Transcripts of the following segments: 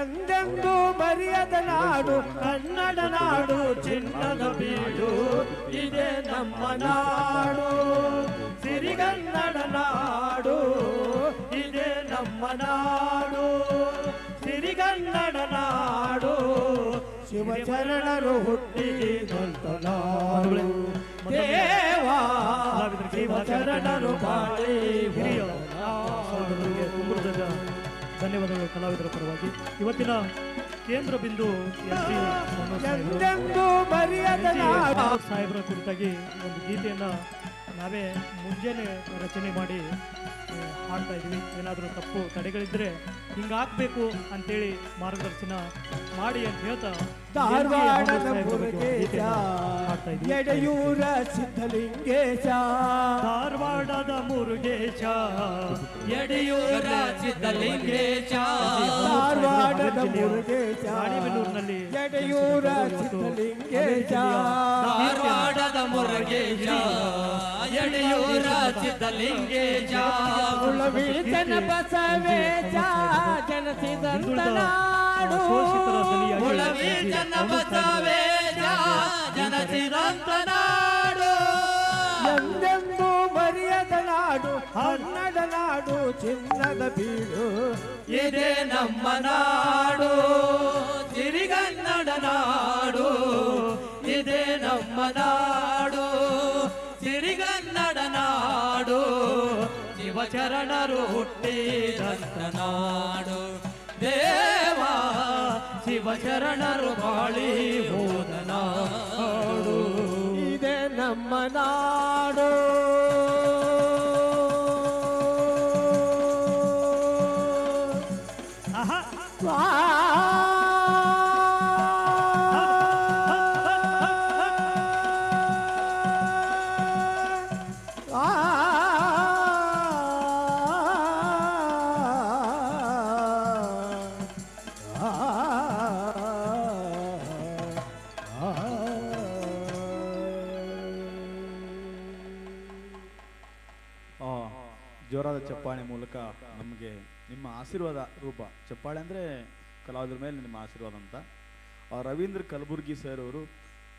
ಎಂದೆಂದೂ ಮರೆಯದ ನಾಡು ಕನ್ನಡ ನಾಡು ಚಿನ್ನದ ಬೀಡು ಇದೇ ನಮ್ಮ ನಾಡು ಸಿರಿಗನ್ನಡ ನಾಡು ಇದೇ ನಮ್ಮ ನಾಡು ಸಿರಿಗನ್ನಡ ನಾಡು ಶಿವಚರಣರು ಹುಟ್ಟಿದಂತ ನಾಡು ದೇವಾ ಶಿವಚರಣರು ಬಾಳಿ ಹಿರಿಯ ಸಹೋದರರಿಗೆ ತುಂಬುವುದದ ಧನ್ಯವಾದಗಳು ಕಲಾವಿದರ ಪರವಾಗಿ. ಇವತ್ತಿನ ಕೇಂದ್ರ ಬಿಂದು ಸಾಹೇಬ್ರ ಕುರಿತಾಗಿ ಒಂದು ಗೀತೆಯನ್ನ ನಾವೇ ಮುಂಜಾನೆ ರಚನೆ ಮಾಡಿ ಹಾಡ್ತಾ ಇದ್ವಿ ಏನಾದರೂ ತಪ್ಪು ತಡೆಗಳಿದ್ರೆ ಹಿಂಗಾಗ್ಬೇಕು ಅಂತೇಳಿ ಮಾರ್ಗದರ್ಶನ ಮಾಡಿ ಅಂತ ಹೇಳ್ತಾ ಎಡೆಯೂರ ಸಿದ್ಧಲಿಂಗೇಶ. ಧಾರವಾಡದ ಮುರುಗೇಶ ಯಡಿಯೂರ ಸಿದ್ಧಲಿಂಗೇಶ. ಧಾರವಾಡದ ಮುರುಗೇಶ ರಾಣಿಬೆನ್ನೂರಿನಲ್ಲಿ ಎಡೆಯೂರ ಸಿದ್ಧಲಿಂಗೇಶ. ಧಾರವಾಡದ ಮುರುಗೇಶ. ಯಡಿಯೂರ ಸಿದ್ಧಲಿಂಗೇಶ ಉಳವಿ ಜನ ಬಸವೇಶ ಜನಸಿದಂತ ನಾಡು ಶೋಷಿತರ ದನಿಯಾಗಿ ಉಳವಿ ಜನ ಬಸವೇಶ ಜನಸಿರಂತ ನಾಡು ಎಂದೆಂದೂ ಮರೆಯದ ನಾಡು ಕನ್ನಡ ನಾಡು ಚಿನ್ನದ ಬೀಡು ಇದೇ ನಮ್ಮ ನಾಡು ಸಿರಿಗನ್ನಡ ನಾಡು ಇದೇ ನಮ್ಮ ನಾಡು ಸಿರಿಗನ್ನಡ ನಾಡು ಶಿವಚರಣರು ಹುಟ್ಟಿದಂತ ನಾಡು ದೇವಾ ಶಿವಚರಣರು ಬಾಳಿ ಹೋದ ನಾಡು ಇದೇ ನಮ್ಮ ನಾಡು ಆಹಾ ಜೋರಾದ ಚಪ್ಪಾಳೆ ಮೂಲಕ ನಮಗೆ ನಿಮ್ಮ ಆಶೀರ್ವಾದ ರೂಪ. ಚಪ್ಪಾಳೆ ಅಂದರೆ ಕಲಾವಿದರ ಮೇಲೆ ನಿಮ್ಮ ಆಶೀರ್ವಾದ ಅಂತ. ರವೀಂದ್ರ ಕಲಬುರ್ಗಿ ಸರ್ ಅವರು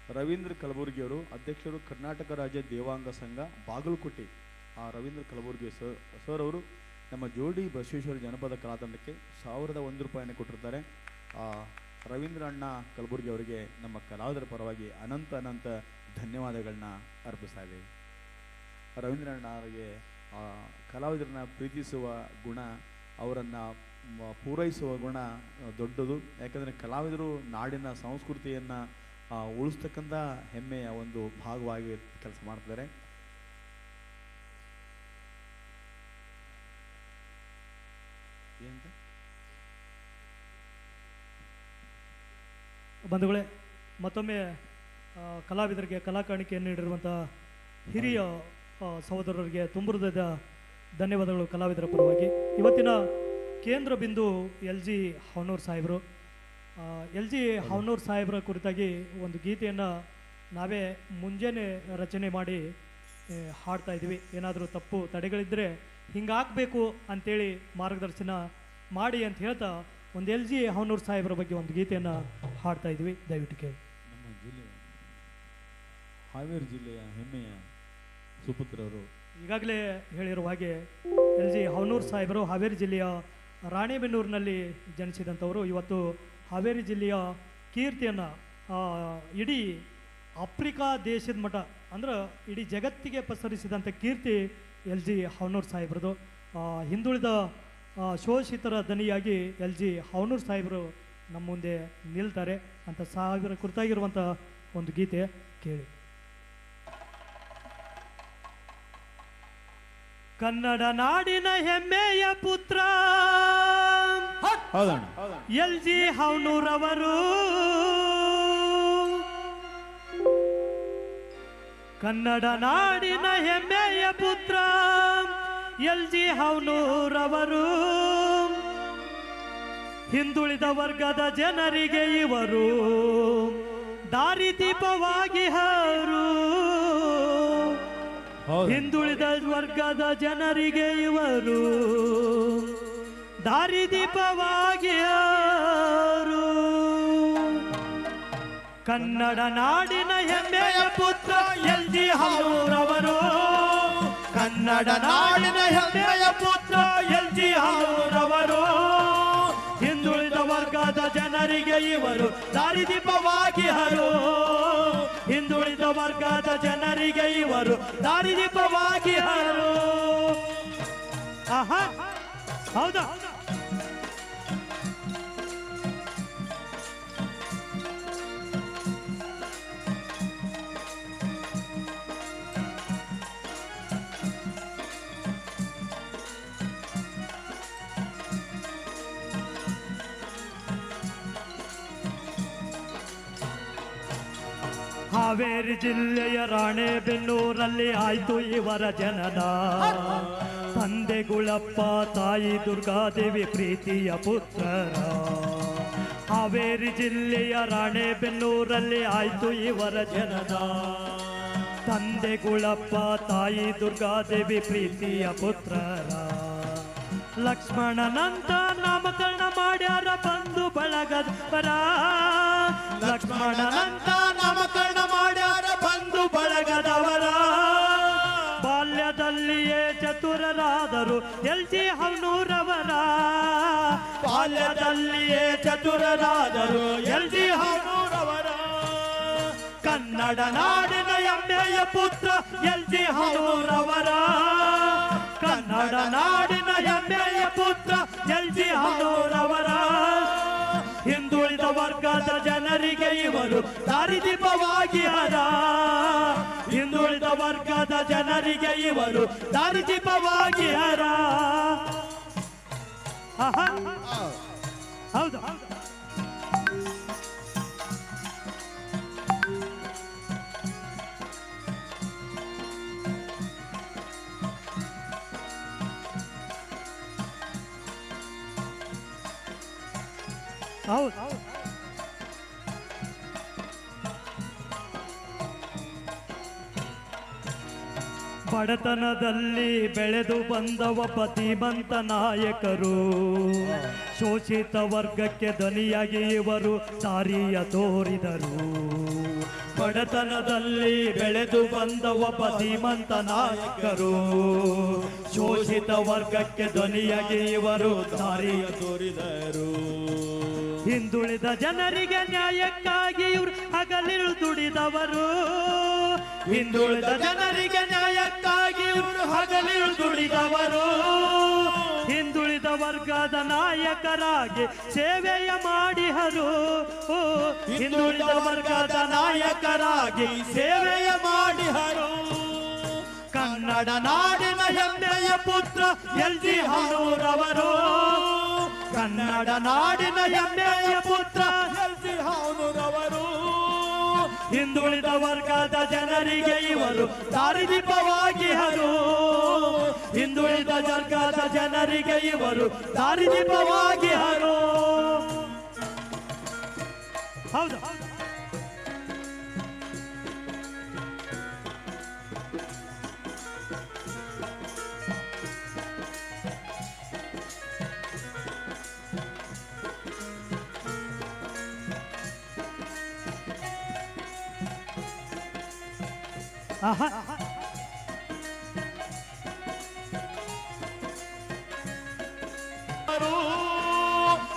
ರವೀಂದ್ರ ಕಲಬುರ್ಗಿ ಅವರು ಅಧ್ಯಕ್ಷರು ಕರ್ನಾಟಕ ರಾಜ್ಯ ದೇವಾಂಗ ಸಂಘ ಬಾಗಲಕೋಟೆ. ಆ ರವೀಂದ್ರ ಕಲಬುರ್ಗಿ ಸರ್ ಸರ್ ಅವರು ನಮ್ಮ ಜೋಡಿ ಬಸವೇಶ್ವರ ಜನಪದ ಕಲಾತಂಡಕ್ಕೆ ಸಾವಿರದ ಒಂದು ರೂಪಾಯಿನ ಕೊಟ್ಟಿರ್ತಾರೆ. ಆ, ರವೀಂದ್ರ ಅಣ್ಣ ಕಲಬುರ್ಗಿ ಅವರಿಗೆ ನಮ್ಮ ಕಲಾವಿದರ ಪರವಾಗಿ ಅನಂತ ಅನಂತ ಧನ್ಯವಾದಗಳನ್ನ ಅರ್ಪಿಸ್ತಾ ಇದ್ದೀವಿ. ರವೀಂದ್ರನಾಥ್ ಅವರಿಗೆ ಆ, ಕಲಾವಿದರನ್ನ ಪ್ರೀತಿಸುವ ಗುಣ, ಅವರನ್ನು ಪೂರೈಸುವ ಗುಣ ದೊಡ್ಡದು. ಯಾಕಂದರೆ ಕಲಾವಿದರು ನಾಡಿನ ಸಂಸ್ಕೃತಿಯನ್ನು ಉಳಿಸ್ತಕ್ಕಂಥ ಹೆಮ್ಮೆಯ ಒಂದು ಭಾಗವಾಗಿ ಕೆಲಸ ಮಾಡ್ತಿದ್ದಾರೆ. ಬಂಧುಗಳೇ, ಮತ್ತೊಮ್ಮೆ ಕಲಾವಿದರಿಗೆ ಕಲಾವಿದರಿಗೆ ಕಲಾಕಾಣಿಕೆಯನ್ನು ನೀಡಿರುವಂಥ ಹಿರಿಯ ಸಹೋದರರಿಗೆ ತುಂಬುರದ ಧನ್ಯವಾದಗಳು ಕಲಾವಿದರ ಪರವಾಗಿ. ಇವತ್ತಿನ ಕೇಂದ್ರ ಬಿಂದು ಎಲ್ ಜಿ ಹವನೂರ್ ಸಾಹೇಬರು. ಎಲ್ ಜಿ ಹವನೂರ್ ಸಾಹೇಬರ ಕುರಿತಾಗಿ ಒಂದು ಗೀತೆಯನ್ನು ನಾವೇ ಮುಂಜಾನೆ ರಚನೆ ಮಾಡಿ ಹಾಡ್ತಾ ಇದ್ವಿ ಏನಾದರೂ ತಪ್ಪು ತಡೆಗಳಿದ್ದರೆ ಹಿಂಗಾಗಬೇಕು ಅಂಥೇಳಿ ಮಾರ್ಗದರ್ಶನ ಮಾಡಿ ಅಂತ ಹೇಳ್ತಾ ಒಂದು ಎಲ್ ಜಿ ಹವನೂರ್ ಸಾಹೇಬರ ಬಗ್ಗೆ ಒಂದು ಗೀತೆಯನ್ನು ಹಾಡ್ತಾ ಇದ್ವಿ ದಯವಿಟ್ಟು ಕೇಳಿ. ಹಾವೇರಿ ಜಿಲ್ಲೆಯ ಹೆಮ್ಮೆಯ ಸುಪುತ್ರರು. ಈಗಾಗಲೇ ಹೇಳಿರುವ ಹಾಗೆ ಎಲ್ ಜಿ ಹವನೂರ್ ಸಾಹೇಬರು ಹಾವೇರಿ ಜಿಲ್ಲೆಯ ರಾಣೆಬೆನ್ನೂರಿನಲ್ಲಿ ಜನಿಸಿದಂಥವರು. ಇವತ್ತು ಹಾವೇರಿ ಜಿಲ್ಲೆಯ ಕೀರ್ತಿಯನ್ನು ಇಡೀ ಆಫ್ರಿಕಾ ದೇಶದ ಮಠ, ಅಂದ್ರೆ ಇಡೀ ಜಗತ್ತಿಗೆ ಪಸರಿಸಿದಂಥ ಕೀರ್ತಿ ಎಲ್ ಜಿ ಹವನೂರ್ ಸಾಹೇಬ್ರದು. ಹಿಂದುಳಿದ ಶೋಷಿತರ ದನಿಯಾಗಿ ಎಲ್ ಜಿ ಹವನೂರ್ ಸಾಹೇಬರು ನಮ್ಮ ಮುಂದೆ ನಿಲ್ತಾರೆ ಅಂತ ಸಾವಿರ ಕುರಿತಾಗಿರುವಂಥ ಒಂದು ಗೀತೆ ಕೇಳಿ. ಕನ್ನಡ ನಾಡಿನ ಹೆಮ್ಮೆಯ ಪುತ್ರ. L G ಹೌನೂರವರು. ಕನ್ನಡ ನಾಡಿನ ಹೆಮ್ಮೆಯ ಪುತ್ರ ಎಲ್ ಜಿ ಹೌನೂರವರು. ಹಿಂದುಳಿದ ವರ್ಗದ ಜನರಿಗೆ ಇವರು ದಾರಿದೀಪವಾಗಿ ದೀಪವಾಗಿ ಹೌದು ಹಿಂದುಳಿದ ವರ್ಗದ ಜನರಿಗೆ ಇವರು ದಾರಿದೀಪವಾಗಿ ಕನ್ನಡ ನಾಡಿನ ಹೆಮ್ಮೆಯ ಪುತ್ರ ಎಲ್ ಜಿ ಕನ್ನಡ ನಾಡಿನ ಹೆಮ್ಮೆಯ ಪುತ್ರ ಎಲ್ ಜಿ ಜನರಿಗೆ ಇವರು ದಾರಿದೀಪವಾಗಿ ಹರು. ಹಿಂದುಳಿದ ವರ್ಗದ ಜನರಿಗೆ ಇವರು ದಾರಿದೀಪವಾಗಿ ಹರು. ಆಹಾ. ಹೌದಾ? ಹಾವೇರಿ ಜಿಲ್ಲೆಯ ರಾಣೆಬೆನ್ನೂರಲ್ಲಿ ಆಯ್ತು ಇವರ ಜನನ. ತಂದೆ ಗುಳಪ್ಪ ತಾಯಿ ದುರ್ಗಾದೇವಿ ಪ್ರೀತಿಯ ಪುತ್ರರ ಹಾವೇರಿ ಜಿಲ್ಲೆಯ ರಾಣೆಬೆನ್ನೂರಲ್ಲಿ ಆಯ್ತು ಇವರ ಜನನ. ತಂದೆ ಗುಳಪ್ಪ ತಾಯಿ ದುರ್ಗಾದೇವಿ ಪ್ರೀತಿಯ ಪುತ್ರರ ಲಕ್ಷ್ಮಣನಂತ ನಾಮಕರಣ ಮಾಡ್ಯಾರ ಬಂಧು ಬಳಗದವರ. ಲಕ್ಷ್ಮಣನಂತ ನಾಮಕರಣ ಮಾಡ್ಯಾರ ಬಂಧು ಬಳಗದವರ. ಬಾಲ್ಯದಲ್ಲಿಯೇ ಚತುರರಾದರು ಎಲ್ ಜಿ ಹವನೂರವರ. ಬಾಲ್ಯದಲ್ಲಿಯೇ ಚತುರರಾದರು ಎಲ್ ಜಿ ಹವನೂರವರ. ಕನ್ನಡ ನಾಡಿನ ಎಮ್ಮೆಯ ಪುತ್ರ ಎಲ್ ಜಿ ಹನೂರವರ ಕನ್ನಡ ನಾಡಿನ ಎಮ್ಮೆಯ ಪುತ್ರ ಎಲ್ ಜಿ ಹಿಂದುಳಿದ ವರ್ಗದ ಜನರಿಗೆ ಇವರು ದಾರಿದೀಪವಾಗಿ ಹರ ಹಿಂದುಳಿದ ವರ್ಗದ ಜನರಿಗೆ ಇವರು ದಾರಿದೀಪವಾಗಿ ಹರ ಆಹಾ. ಹೌದು ಹೌದು ಹೌದು. ಬಡತನದಲ್ಲಿ ಬೆಳೆದು ಬಂದವ ಪತಿಮಂತ ನಾಯಕರು. ಶೋಷಿತ ವರ್ಗಕ್ಕೆ ಧ್ವನಿಯಾಗಿ ಇವರು ದಾರಿಯ ತೋರಿದರು. ಬಡತನದಲ್ಲಿ ಬೆಳೆದು ಬಂದವ ಪತಿಮಂತ ನಾಯಕರು. ಶೋಷಿತ ವರ್ಗಕ್ಕೆ ಧ್ವನಿಯಾಗಿ ಇವರು ದಾರಿಯ ತೋರಿದರು. ಹಿಂದುಳಿದ ಜನರಿಗೆ ನ್ಯಾಯಕ್ಕಾಗಿ ಇವರು ಹಗಲಿರು ದುಡಿದವರು. ಹಿಂದುಳಿದ ಜನರಿಗೆ ನ್ಯಾಯಕ್ಕಾಗಿ ಇವರು ಹಗಲಿರು ದುಡಿದವರು. ಹಿಂದುಳಿದ ವರ್ಗದ ನಾಯಕರಾಗಿ ಸೇವೆಯ ಮಾಡಿಹರು. ಹಿಂದುಳಿದ ವರ್ಗದ ನಾಯಕರಾಗಿ ಸೇವೆಯ ಮಾಡಿಹರು. ಕನ್ನಡ ನಾಡಿನ ಹೆಮ್ಮೆಯ ಪುತ್ರ ಎಲ್ ಜಿ ಕನ್ನಡ ನಾಡಿನ ಹೆಮ್ಮೆಯ ಪುತ್ರ. ಹೌದು ಹನೂರವರು ಹಿಂದುಳಿದ ವರ್ಗದ ಜನರಿಗೆ ಇವರು ದಾರಿದೀಪವಾಗಿ ಹರು. ಹಿಂದುಳಿದ ವರ್ಗದ ಜನರಿಗೆ ಇವರು ದಾರಿದೀಪವಾಗಿ ಹರು. ಹೌದು.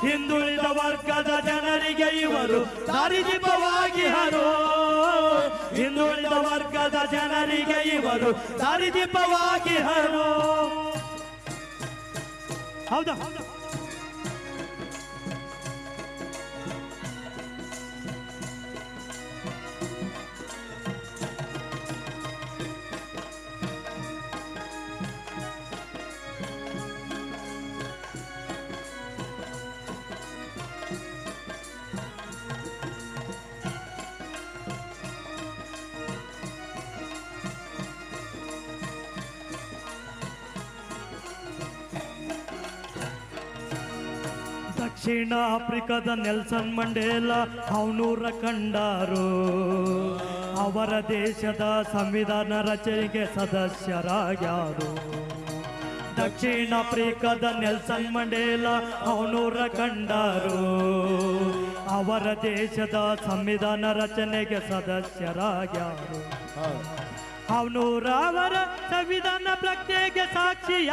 ಹಿಂದುಳಿದ ವರ್ಗದ ಜನರಿಗೆ ಇವರು ದಾರಿದೀಪವಾಗಿ ಹರು. ಹಿಂದುಳಿದ ವರ್ಗದ ಜನರಿಗೆ ಇವರು ದಾರಿದೀಪವಾಗಿ ಹರು. ಹೌದಾ. ದಕ್ಷಿಣ ಆಫ್ರಿಕಾದ ನೆಲ್ಸನ್ ಮಂಡೇಲ ಅವನೂರ ಕಂಡಾರು. ಅವರ ದೇಶದ ಸಂವಿಧಾನ ರಚನೆಗೆ ಸದಸ್ಯರಾಗ್ಯಾರು. ದಕ್ಷಿಣ ಆಫ್ರಿಕಾದ ನೆಲ್ಸನ್ ಮಂಡೇಲ ಅವನೂರ ಕಂಡಾರು. ಅವರ ದೇಶದ ಸಂವಿಧಾನ ರಚನೆಗೆ ಸದಸ್ಯರಾಗ್ಯಾರು. ಅವನೂರ ಅವರ ಸಂವಿಧಾನ ಪ್ರಜ್ಞೆಗೆ ಸಾಕ್ಷಿಯ